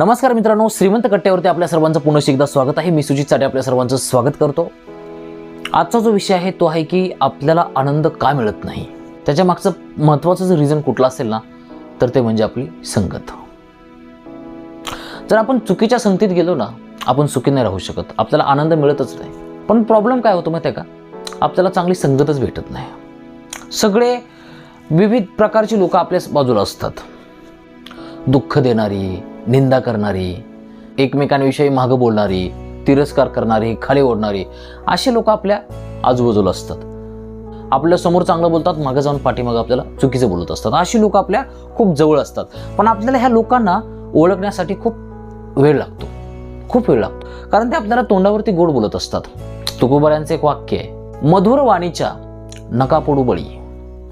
नमस्कार मित्रांनो श्रीमंत कट्ट्यावरती आपल्या सर्वांचं पुन्हा एकदा स्वागत आहे. मी सुजित साठे आपल्या सर्वांचं स्वागत करतो. आजचा जो विषय आहे तो आहे की आपल्याला आनंद का मिळत नाही? त्याच्या मागचं महत्त्वाचं जर रिझन कुठलं असेल ना तर ते म्हणजे आपली संगत. जर आपण चुकीच्या संगतीत गेलो ना आपण सुखी नाही राहू शकत. आपल्याला आनंद मिळतच नाही. पण प्रॉब्लेम काय होतो माहिती आहे का? आपल्याला चांगली संगतच भेटत नाही. सगळे विविध प्रकारची लोकं आपल्या बाजूला असतात. दुःख देणारी निंदा करणारी एकमेकांविषयी मागं बोलणारी तिरस्कार करणारी खाली ओढणारी असे लोक आपल्या आजूबाजूला असतात. आपल्यासमोर चांगलं बोलतात मागं जाऊन पाठीमागं आपल्याला चुकीचं बोलत असतात. अशी लोक आपल्या खूप जवळ असतात. पण आपल्याला ह्या लोकांना ओळखण्यासाठी खूप वेळ लागतो. खूप वेळ लागतो. कारण ते आपल्याला तोंडावरती गोड बोलत असतात. तुकोबऱ्यांचं एक वाक्य आहे मधुर वाणीच्या नका पोडू बळी.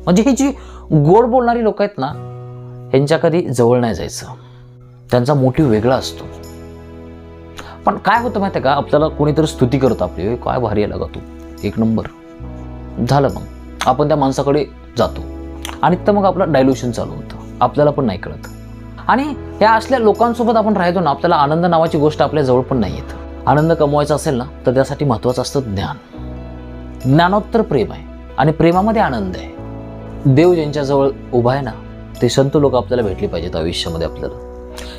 म्हणजे ही जी गोड बोलणारी लोक आहेत ना ह्यांच्या कधी जवळ नाही जायचं. त्यांचा मोटिव्ह वेगळा असतो. पण काय होतं माहिती आहे का? आपल्याला कोणीतरी स्तुती करतं आपली. काय भारी आहे लागा तू. एक नंबर. झालं मग. आपण त्या माणसाकडे जातो. आणि तर मग आपलं डायल्युशन चालू होतं. आपल्याला पण नाही कळत. आणि ह्या असल्या लोकांसोबत आपण राहतो ना आपल्याला आनंद नावाची गोष्ट आपल्या जवळ पण नाही येत. आनंद कमवायचा असेल ना तर त्यासाठी महत्त्वाचं असतं ज्ञान. ज्ञानोत्तर प्रेम आहे. आणि प्रेमामध्ये आनंद आहे. देव ज्यांच्याजवळ उभा आहे ना ते संत लोक आपल्याला भेटले पाहिजेत आयुष्यामध्ये आपल्याला.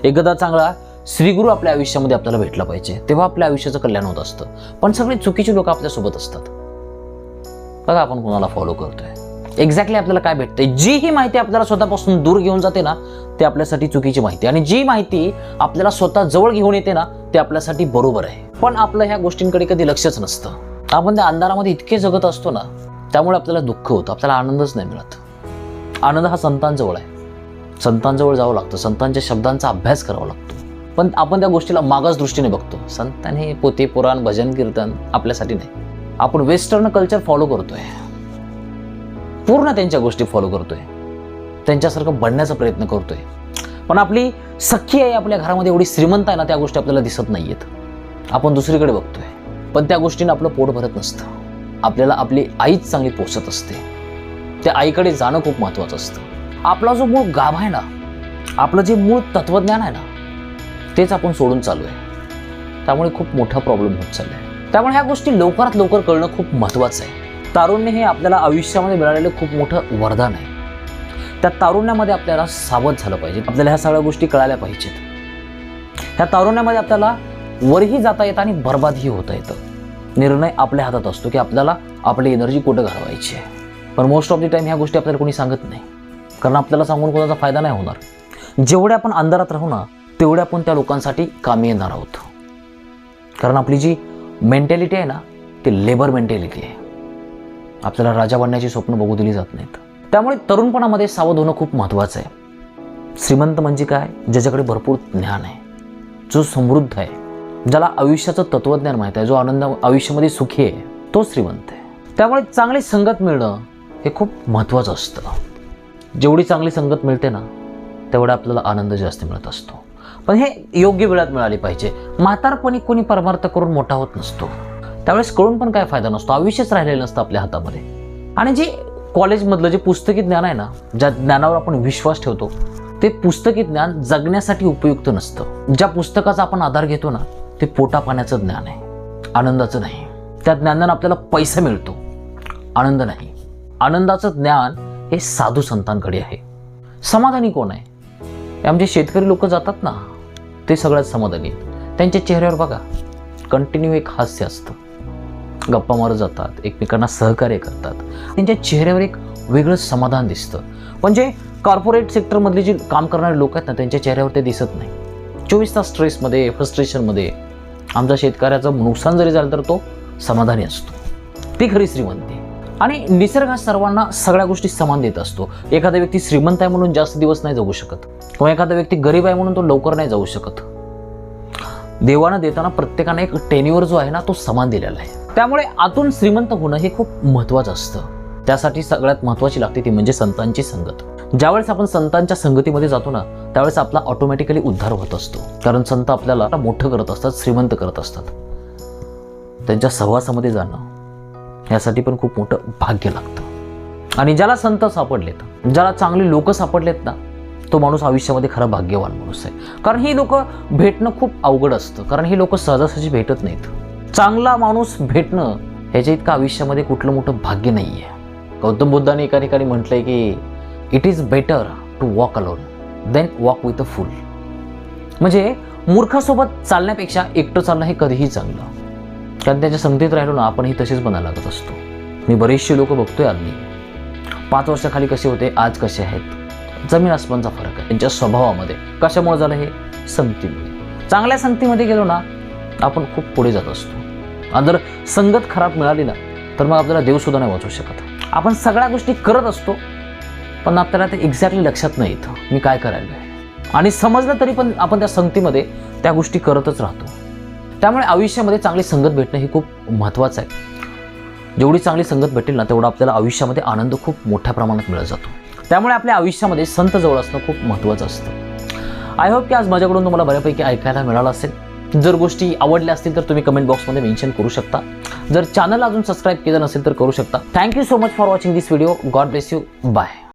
एकदा चांगला श्रीगुरु आपल्या आयुष्यामध्ये आपल्याला भेटला पाहिजे तेव्हा आपल्या आयुष्याचं कल्याण होत असतं. पण सगळे चुकीचे लोक आपल्यासोबत असतात. बघा आपण कोणाला फॉलो करतोय. एक्झॅक्टली आपल्याला काय भेटते जी ही माहिती आपल्याला स्वतःपासून दूर घेऊन जाते ना ते आपल्यासाठी चुकीची माहिती. आणि जी माहिती आपल्याला स्वतः जवळ घेऊन येते ना ते आपल्यासाठी बरोबर आहे. पण आपलं ह्या गोष्टींकडे कधी लक्षच नसतं. आपण त्या अंधारामध्ये इतके जगत असतो ना त्यामुळे आपल्याला दुःख होतं. आपल्याला आनंदच नाही मिळत. आनंद हा संतांजवळ आहे. संतांजवळ जावं लागतं संतांच्या शब्दांचा अभ्यास करावा लागतो. पण आपण त्या गोष्टीला मागास दृष्टीने बघतो. संतांनी पोते पुराण भजन कीर्तन आपल्यासाठी नाही. आपण वेस्टर्न कल्चर फॉलो करतोय. पूर्ण त्यांच्या गोष्टी फॉलो करतोय. त्यांच्यासारखं बनण्याचा प्रयत्न करतोय. पण आपली सख्खी आहे आपल्या घरामध्ये एवढी श्रीमंत आहे ना त्या गोष्टी आपल्याला दिसत नाही आहेत आपण दुसरीकडे बघतोय. पण त्या गोष्टीने आपलं पोट भरत नसतं. आपल्याला आपली आईच चांगली पोचत असते. त्या आईकडे जाणं खूप महत्त्वाचं असतं. आपला जो मूळ गाभ आहे ना आपलं जे मूळ तत्वज्ञान आहे ना तेच आपण सोडून चालू आहे. त्यामुळे खूप मोठा प्रॉब्लेम होत चालला आहे त्यामुळे ह्या गोष्टी लवकरात लवकर कळणं खूप महत्त्वाचं आहे. तारुण्य हे आपल्याला आयुष्यामध्ये मिळालेलं खूप मोठं वरदान आहे. त्या तारुण्यामध्ये आपल्याला सावध झालं पाहिजे. आपल्याला ह्या सगळ्या गोष्टी कळायला पाहिजेत. ह्या तारुण्यामध्ये आपल्याला वरही जाता येतं आणि बरबादही होता येतं. निर्णय आपल्या हातात असतो की आपल्याला आपली एनर्जी कुठं घालवायची आहे. पण मोस्ट ऑफ द टाईम ह्या गोष्टी आपल्याला कोणी सांगत नाही. कारण आपल्याला सांगून कोणाचा फायदा नाही होणार. जेवढे आपण अंधारात राहू ना तेवढे आपण त्या लोकांसाठी कामी येणार आहोत. कारण आपली जी मेंटॅलिटी आहे ना ती लेबर मेंटॅलिटी आहे. आपल्याला राजा बनण्याची स्वप्न बघू दिली जात नाहीत. त्यामुळे तरुणपणामध्ये सावध होणं खूप महत्त्वाचं आहे. श्रीमंत म्हणजे काय? ज्याच्याकडे भरपूर ज्ञान आहे. जो समृद्ध आहे. ज्याला आयुष्याचं तत्त्वज्ञान माहीत आहे. जो आनंद आयुष्यामध्ये सुखी आहे. तो श्रीमंत आहे. त्यामुळे चांगली संगत मिळणं हे खूप महत्त्वाचं असतं. जेवढी चांगली संगत मिळते ना तेवढा आपल्याला आनंद जास्त मिळत असतो. पण हे योग्य वेळात मिळाली पाहिजे. म्हातारपणी कोणी परमार्थ करून मोठा होत नसतो. त्यावेळेस कळून पण काय फायदा नसतो. आयुष्यच राहिलेलं नसतं आपल्या हातामध्ये. आणि जे कॉलेजमधलं जे पुस्तकी ज्ञान आहे ना ज्या ज्ञानावर आपण विश्वास ठेवतो ते पुस्तकी ज्ञान जगण्यासाठी उपयुक्त नसतं. ज्या पुस्तकाचा आपण आधार घेतो ना ते पोटापाण्याचं ज्ञान आहे. आनंदाचं नाही. त्या ज्ञानानं आपल्याला पैसा मिळतो. आनंद नाही. आनंदाचं ज्ञान हे साधू संतांकडे आहे. समाधानी कोण आहे? आमचे शेतकरी लोक जातात ना ते सगळ्यात समाधानी. आहेत. त्यांच्या चेहऱ्यावर बघा कंटिन्यू एक हास्य असतं. गप्पा मारत जातात एकमेकांना सहकार्य करतात. त्यांच्या चेहऱ्यावर एक वेगळं समाधान दिसतं. पण जे कॉर्पोरेट सेक्टरमधले जे काम करणारे लोक आहेत ना त्यांच्या चेहऱ्यावर ते दिसत नाही. चोवीस तास स्ट्रेसमध्ये फ्रस्ट्रेशनमध्ये आमच्या शेतकऱ्याचं नुकसान जरी झालं तर तो समाधानी असतो. ती खरी श्रीमंती आणि निसर्ग हा सर्वांना सगळ्या गोष्टी समान देत असतो. एखादा व्यक्ती श्रीमंत आहे म्हणून जास्त दिवस नाही जगू शकत. किंवा एखादा व्यक्ती गरीब आहे म्हणून तो लवकर नाही जाऊ शकत. देवानं देताना प्रत्येकाने एक टेन्युअर जो आहे ना तो समान दिलेला आहे. त्यामुळे आतून श्रीमंत होणं हे खूप महत्त्वाचं असतं. त्यासाठी सगळ्यात महत्त्वाची लागते ती म्हणजे संतांची संगत. ज्यावेळेस आपण संतांच्या संगतीमध्ये जातो ना त्यावेळेस आपला ऑटोमॅटिकली उद्धार होत असतो. कारण संत आपल्याला मोठं करत असतात श्रीमंत करत असतात. त्यांच्या सहवासामध्ये जाणं यासाठी पण खूप मोठं भाग्य लागतं. आणि ज्याला संत सापडलेत ज्याला चांगले लोक सापडलेत ना तो माणूस आयुष्यामध्ये खरा भाग्यवान माणूस आहे. कारण ही लोक भेटणं खूप अवघड असतं. कारण ही लोक सहजासहजी भेटत नाहीत. चांगला माणूस भेटणं ह्याच्या इतकं आयुष्यामध्ये कुठलं मोठं भाग्य नाही आहे गौतम बुद्धाने एका ठिकाणी म्हटलंय की it is better to walk alone then walk with a fool म्हणजे मूर्खासोबत चालण्यापेक्षा एकटं चालणं हे कधीही चांगलं. कारण त्याच्या संगतीत राहिलो ना आपणही तसेच बनायला लागत असतो. मी बरेचसे लोक बघतोय आम्ही पाच वर्षाखाली कसे होते आज कसे आहेत? जमीन आसमानचा फरक आहे. त्यांच्या स्वभावामध्ये. कशामुळे झालं हे? संगतीमुळे. चांगल्या संगतीमध्ये गेलो ना आपण खूप पुढे जात असतो. आणि जर संगत खराब मिळाली ना तर मग आपल्याला देवसुद्धा नाही वाचू शकत. आपण सगळ्या गोष्टी करत असतो पण आपल्याला ते एक्झॅक्टली लक्षात नाही येतं मी काय करायला आणि समजलं तरी पण आपण त्या संगतीमध्ये त्या गोष्टी करतच राहतो. त्यामुळे आयुष्यामध्ये चांगली संगत भेटणं हे खूप महत्त्वाचं आहे. जेवढी चांगली संगत भेटेल ना तेवढा आपल्याला आयुष्यामध्ये आनंद खूप मोठ्या प्रमाणात मिळत जातो. त्यामुळे आपल्या आयुष्यामध्ये संत जवळ असणं खूप महत्त्वाचं असतं. आय होप की आज माझ्याकडून तुम्हाला बऱ्यापैकी ऐकायला मिळालं असेल. जर गोष्टी आवडल्या असतील तर तुम्ही कमेंट बॉक्समध्ये मेन्शन करू शकता. जर चॅनल अजून सबस्क्राईब केलं नसेल तर करू शकता. Thank you so much for watching this video God bless you bye